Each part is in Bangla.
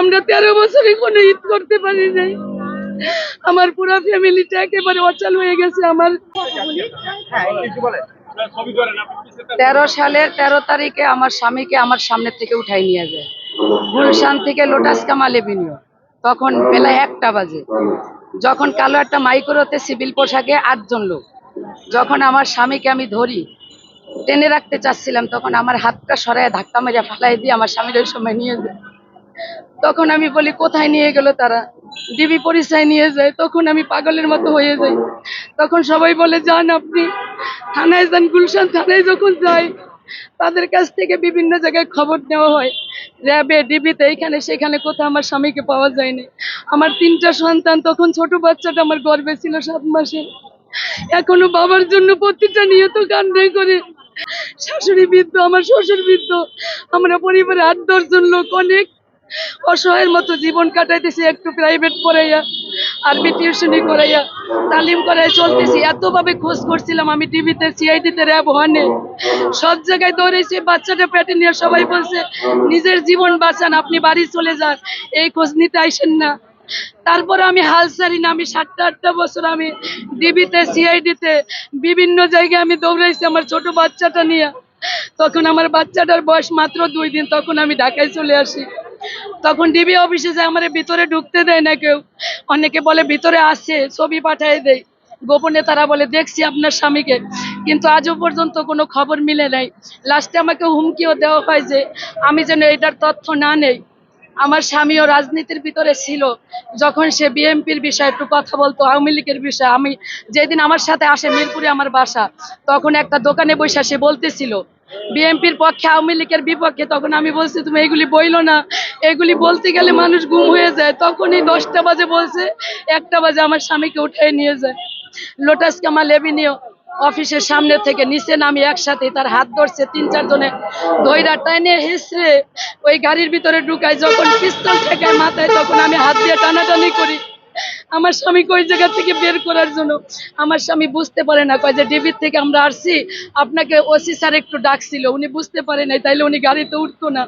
আমরা তেরো বছরে কোনো ঈদ করতে পারি নাই। আমার পুরো ফ্যামিলিটা একেবারে অচল হয়ে গেছে আমার। তেরো সালের তেরো তারিখে আমার স্বামীকে আমার সামনে থেকে উঠাই নিয়ে যায়। গুলশান থেকে লোটাস কামাল এভিনিউ। তখন বেলা একটা বাজে। যখন কালো একটা মাইক্রোতে সিভিল পোশাকে আটজন লোক। যখন আমার স্বামীকে আমি ধরি, টেনে রাখতে চাচ্ছিলাম, তখন আমার হাতটা সরায় ধাক্কা মেরে ফালাই দিয়ে আমার স্বামীর ওই সময় নিয়ে যায়। তখন আমি বলি, কোথায় নিয়ে গেল তারা? ডিবি পরিচয় নিয়ে যায়, তখন আমি পাগলের মতো হয়ে যাই। তখন সবাই বলে, যান আপনি। থানায় যান, গুলশান থানায় যখন যাই, তাদের কাছ থেকে বিভিন্ন জায়গায় খবর নেওয়া হয়। র্যাবে ডিবিতে এইখানে, সেখানে কোথাও আমার স্বামীকে পাওয়া যায়নি। আমার তিনটা সন্তান, তখন ছোট বাচ্চাটা আমার গর্বে ছিল সাত মাসে। এখনও বাবার জন্য প্রতিটা নিয়ত কান্নাই করে। শাশুড়ি বৃদ্ধ, আমার শ্বশুর বৃদ্ধ, আমরা পরিবারে আট দশজন লোক, অনেক অসহায়ের মতো জীবন কাটাইতেছি, একটু প্রাইভেট পড়াইয়া আরবি টিউশনি করাইয়া, তালিম করাই চলতেছি। এতভাবে খোঁজ করছিলাম আমি টিভিতে সিআইডিতে র্যাব ওয়ানে সব জায়গায় দৌড়েছি বাচ্চাটা পেটে নিয়ে সবাই বলছে, নিজের জীবন বাঁচান, আপনি বাড়ি চলে যান, এই খোঁজ নিতে আইসেন না। তারপরে আমি হাল ছাড়ি না, আমি সাতটা, আটটা বছর আমি ডিবিতে সিআইডিতে বিভিন্ন জায়গায় আমি দৌড়াইছি আমার ছোট বাচ্চাটা নিয়ে। তখন আমার বাচ্চাটার বয়স মাত্র দুই দিন, তখন আমি ঢাকায় চলে আসি। তখন ডিবি অফিসে যায় আমার ভিতরে ঢুকতে দেয় না কেউ, অনেকে বলে ভিতরে আসে ছবি পাঠিয়ে দেয়। গোপনে তারা বলে, দেখছি আপনার স্বামীকে। কিন্তু আজও পর্যন্ত কোনো খবর মিলে নাই। লাস্টে আমাকে হুমকিও দেওয়া হয় যে, আমি যেন এটার তথ্য না নেই। আমার স্বামীও রাজনীতির ভিতরে ছিল। যখন সে বিএমপির বিষয়ে একটু কথা বলতো, আওয়ামী লীগের বিষয়ে, আমি যেদিন আমার সাথে আসে মিরপুরে আমার বাসা, তখন একটা দোকানে বসে সে বলতেছিল বিএনপির পক্ষে আওয়ামী লীগের বিপক্ষে তখন আমি বলছি, তুমি এগুলি বইলো না। এগুলি বলতে গেলে মানুষ গুম হয়ে যায়। তখনই দশটা বাজে বলছে, একটা বাজে আমার স্বামীকে উঠাই নিয়ে যায়। লোটাস কামাল এভিনিউ অফিসের সামনে থেকে নিচে নামি একসাথে তার হাত ধরছে, তিন চারজনে ধৈরা টাইনে হেসে ওই গাড়ির ভিতরে ঢুকায়। যখন পিস্তল ঠেকায় মাথায়, তখন আমি হাত দিয়ে টানাটানি করি। আমার স্বামীকে ওই জায়গা থেকে বের করার জন্য? আমার স্বামী বুঝতে পারে না, কয় যে ডিবির থেকে আমরা আসছি, আপনাকে ওসি স্যার একটু ডাকছিল, উনি বুঝতে পারে নাই, তাইলে উনি গাড়িতে উঠতো না।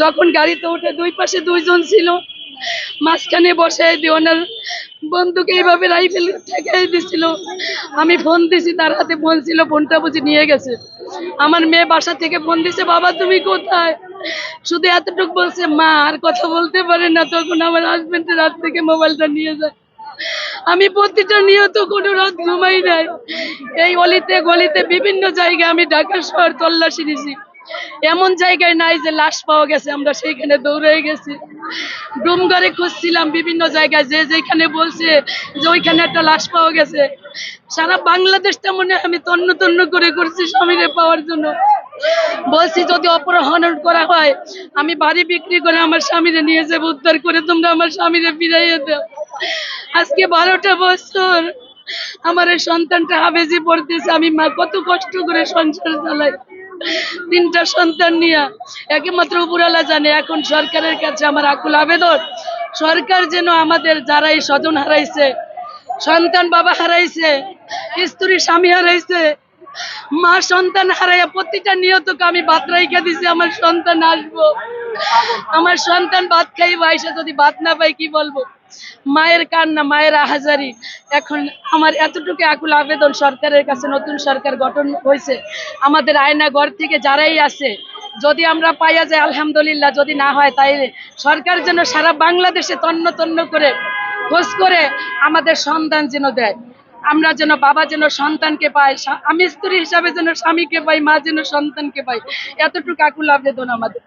যখন গাড়িতে উঠে দুই পাশে দুইজন ছিল, মাঝখানে বসাই দিয়ে ওনার বন্ধুকে এইভাবে রাইফেল ঠেকাই দিছিল। আমি ফোন দিছি, তার হাতে ফোন ছিল, ফোনটা বুঝি নিয়ে গেছে। আমার মেয়ে বাসা থেকে ফোন দিছে, বাবা, তুমি কোথায়? শুধু এতটুক বলছে, মা, আর কথা বলতে পারে না, তখন আমার হাজবেন্ডের রাত থেকে মোবাইলটা নিয়ে যায়। আমি প্রতিটা নিয়ত কোনো রাত ঘুমাই নাই। এই অলিতে গলিতে বিভিন্ন জায়গায় আমি ঢাকা শহর তল্লাশি দিছি এমন জায়গায় নাই যে লাশ পাওয়া গেছে, আমরা সেইখানে দৌড়ে গেছি। ডুমঘরে খুঁজছিলাম বিভিন্ন জায়গায়, যে যেখানে বলছে যে ওইখানে একটা লাশ পাওয়া গেছে। সারা বাংলাদেশটা মনে আমি তন্ন তন্ন করে করছি স্বামীরে পাওয়ার জন্য। বলছি, যদি অপহরণ করা হয়, আমি বাড়ি বিক্রি করে আমার স্বামীরে নিয়ে যাব, উদ্ধার করে তোমরা আমার স্বামীরে ফিরাইয়ে দাও। আজকে বারোটা বছর আমার এই সন্তানটা হাবেজি পড়তেছে, আমি মা কত কষ্ট করে সংসার চালাই। তিনটা সন্তান নিয়ে, একমাত্র উপরালা জানে, এখন সরকারের কাছে আমার আকুল আবেদন। সরকার যেন আমাদের যারা এই স্বজন হারাইছে, সন্তান বাবা হারাইছে, স্ত্রী স্বামী হারাইছে, মা সন্তান হারাইয়া প্রতিটা নিয়তকে আমি ভাত রাইখা দিছি, আমার সন্তান আসব। আমার সন্তান ভাত খাই বাইসে যদি ভাত না পাই কি বলব? মায়ের কান্না, মায়ের আহাজারি। এখন আমার এতটুকু আকুল আবেদন সরকারের কাছে, নতুন সরকার গঠন হয়েছে। আমাদের আয়না ঘর থেকে যারাই আছে, যদি আমরা পাইয়া যাই, আলহামদুলিল্লাহ, যদি না হয় তাই সরকার যেন সারা বাংলাদেশে তন্ন তন্ন করে, খোঁজ করে আমাদের সন্তান যেন দেয়। আমরা যেন বাবা যেন সন্তানকে পাই আমি স্ত্রী হিসাবে যেন স্বামীকে পাই, মা যেন সন্তানকে পাই এতটুকু আকুল আবেদন আমাদের